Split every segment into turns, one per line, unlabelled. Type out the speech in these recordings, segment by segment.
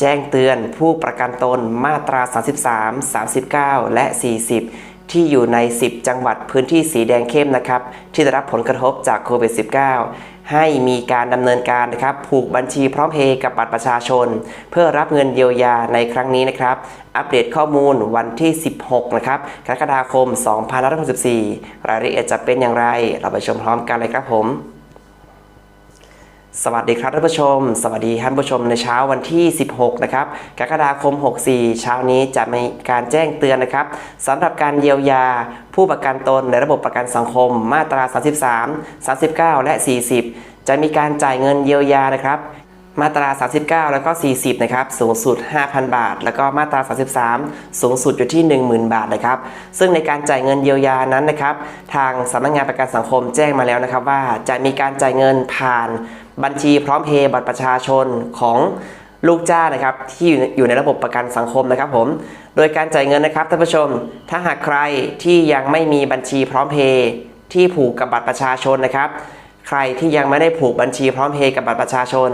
แจ้งเตือนผู้ประกันตนมาตรา 33 39 และ 40 ที่อยู่ใน 10 จังหวัดพื้นที่สีแดงเข้มนะครับ ที่ได้รับผลกระทบจากโควิด -19 ให้มีการดำเนินการนะครับ ผูกบัญชีพร้อมเพย์กับบัตรประชาชน เพื่อรับเงินเยียวยาในครั้งนี้นะครับ อัปเดตข้อมูลวันที่ 16 นะครับ กรกฎาคม 2564 รายละเอียดจะเป็นอย่างไร เราไปชมพร้อมกันเลยครับผม สวัสดีครับท่านผู้ชม สวัสดีท่านผู้ชมในเช้าวันที่ 16 นะครับ กรกฎาคม 64 เช้านี้จะมีการแจ้งเตือนนะครับสำหรับการเยียวยาผู้ประกันตนในระบบประกันสังคมมาตรา 33 39 และ 40 จะมีการจ่ายเงินเยียวยานะครับ มาตรา 39 แล้วก็ 40 นะครับ สูงสุด 5,000 บาท แล้วก็มาตรา 33 สูงสุดอยู่ที่ 10,000 บาทนะครับ ซึ่งในการจ่ายเงินเยียวยานั้นนะครับ ทางสำนักงานประกันสังคมแจ้งมาแล้วนะครับ ว่าจะมีการจ่ายเงินผ่านบัญชีพร้อมเพย์บัตรประชาชนของลูกจ้างนะครับที่อยู่ในระบบประกันสังคมนะครับผม โดยการจ่ายเงินนะครับท่านผู้ชม ถ้าหากใครที่ยังไม่มีบัญชีพร้อมเพย์ที่ผูกกับบัตรประชาชนนะครับ ใครที่ยังไม่ได้ผูกบัญชีพร้อมเพย์กับบัตรประชาชน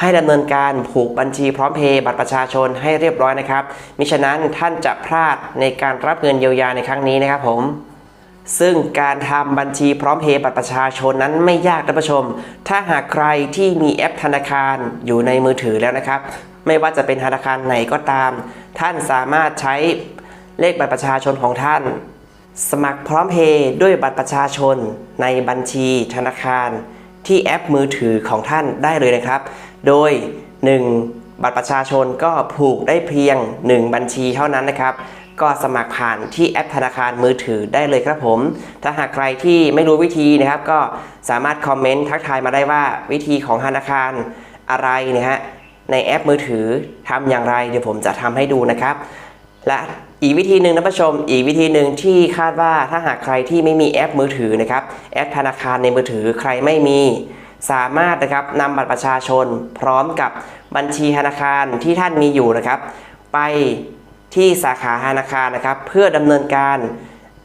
ให้ดำเนินการผูกบัญชีพร้อมเพย์บัตรประชาชนให้เรียบร้อยนะครับ มิฉะนั้นท่านจะพลาดในการรับเงินเยียวยาในครั้งนี้นะครับผมซึ่งการทำบัญชีพร้อมเพย์บัตรประชาชนนั้นไม่ยากท่านผู้ชม ถ้าหากใครที่มีแอปธนาคารอยู่ในมือถือแล้วนะครับ ไม่ว่าจะเป็นธนาคารไหนก็ตาม ท่านสามารถใช้เลขบัตรประชาชนของท่าน สมัครพร้อมเพย์ด้วยบัตรประชาชนในบัญชีธนาคารที่แอปมือถือของท่านได้เลยนะครับ โดย 1. บัตรประชาชนก็ผูกได้เพียง 1 บัญชีเท่านั้นนะครับ ก็สมัครผ่านที่แอปธนาคารมือถือได้เลยครับผม ถ้าหากใครที่ไม่รู้วิธีนะครับ ก็สามารถคอมเมนต์ทักทายมาได้ว่าวิธีของธนาคารอะไรนะฮะในแอปมือถือทำอย่างไรเดี๋ยวผมจะทำให้ดูนะครับ และ อีกวิธีหนึ่งนะผู้ชม อีกวิธีหนึ่งที่คาดว่าถ้าหากใครที่ไม่มีแอปมือถือนะครับแอปธนาคารในมือถือใครไม่มี สามารถนะครับนำบัตรประชาชน พร้อมกับบัญชีธนาคารที่ท่านมีอยู่นะครับ ไปที่สาขาธนาคารนะครับ เพื่อดำเนินการ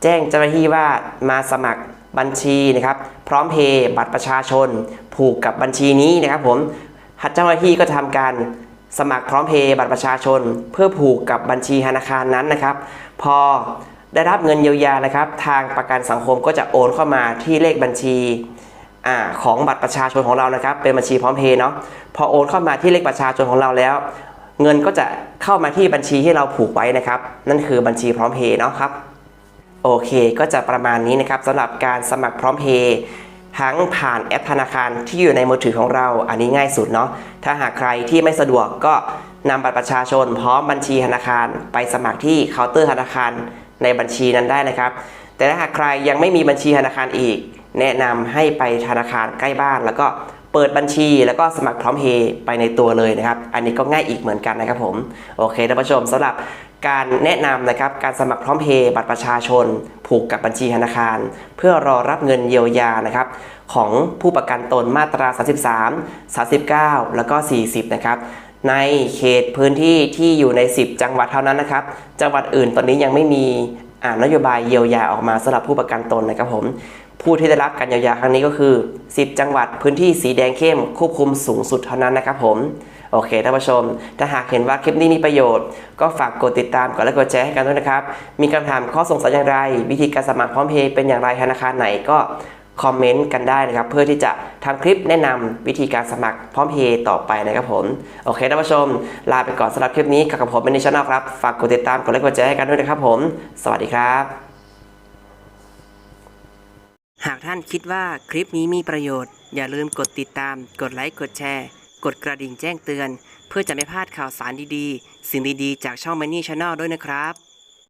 แจ้งเจ้าหน้าที่ว่ามาสมัครบัญชีนะครับ พร้อมเพย์บัตรประชาชน ผูกกับบัญชีนี้นะครับ ผมเจ้าหน้าที่ก็ทำการ สมัครพร้อมเพย์บัตรประชาชน เพื่อผูกกับบัญชีธนาคารนั้นนะครับ พอได้รับเงินเยียวยานะครับ ทางประกันสังคมก็จะโอนเข้ามาที่เลขบัญชีอของบัตรประชาชนของเรานะครับ เป็นบัญชีพร้อมเพย์เนาะพอโอนเข้ามาที่เลขประชาชนของเราแล้ว เงินก็จะเข้ามาที่บัญชีที่เราผูกไว้นะครับ นั่นคือบัญชีพร้อมเพย์เนาะครับโอเค ก็จะประมาณนี้นะครับสำหรับการสมัครพร้อมเพย์ ทั้งผ่านแอปธนาคารที่อยู่ในมือถือของเรา อันนี้ง่ายสุดเนาะ ถ้าหากใครที่ไม่สะดวกก็นำบัตรประชาชน พร้อมบัญชีธนาคาร ไปสมัครที่เคาน์เตอร์ธนาคารในบัญชีนั้นได้นะครับ แต่ถ้าหากใครยังไม่มีบัญชีธนาคารอีก แนะนำให้ไปธนาคารใกล้บ้าน แล้วก็เปิดบัญชีแล้วก็สมัครพร้อมเพย์ไปในตัวเลยนะครับ อันนี้ก็ง่ายอีกเหมือนกันนะครับผม โอเคท่านผู้ชมสำหรับ การแนะนำนะครับการสมัครพร้อมเพย์บัตรประชาชน ผูกกับบัญชีธนาคาร เพื่อรอรับเงินเยียวยานะครับของผู้ประกันตนมาตรา 33 39 แล้วก็ 40 นะครับ ในเขตพื้นที่ที่อยู่ใน 10 จังหวัดเท่านั้นนะครับ จังหวัดอื่นตอนนี้ยังไม่มีอ่านโยบายเยียวยาออกมาสำหรับผู้ประกันตนนะครับผมผู้ที่ได้รับการเยียวยาครั้งนี้ก็คือ 10 จังหวัดพื้นที่สีแดงเข้มควบคุมสูงสุดเท่านั้นนะครับผม โอเคท่านผู้ชม ถ้าหากเห็นว่าคลิปนี้มีประโยชน์ ก็ฝากกดติดตามกดไลค์กดแชร์ให้กันด้วยนะครับ มีคำถามข้อสงสัยอย่างไร วิธีการสมัครพร้อมเพย์เป็นอย่างไรธนาคารไหนก็คอมเมนต์กันได้นะครับ เพื่อที่จะทำคลิปแนะนำวิธีการสมัครพร้อมเพย์ต่อไปนะครับผม โอเคท่านผู้ชม ลาไปก่อนสำหรับคลิปนี้กับผมเป็นนิชแนลครับ ฝากกดติดตามกดไลค์กดแชร์ให้กันด้วยนะครับผม สวัสดีครับ หากท่านคิดว่าคลิปนี้มีประโยชน์ อย่าลืมกดติดตามกดไลค์กดแชร์ กดกระดิ่งแจ้งเตือน เพื่อจะไม่พลาดข่าวสารดีๆ สิ่งดีๆ จากช่อง Money Channel ด้วยนะครับ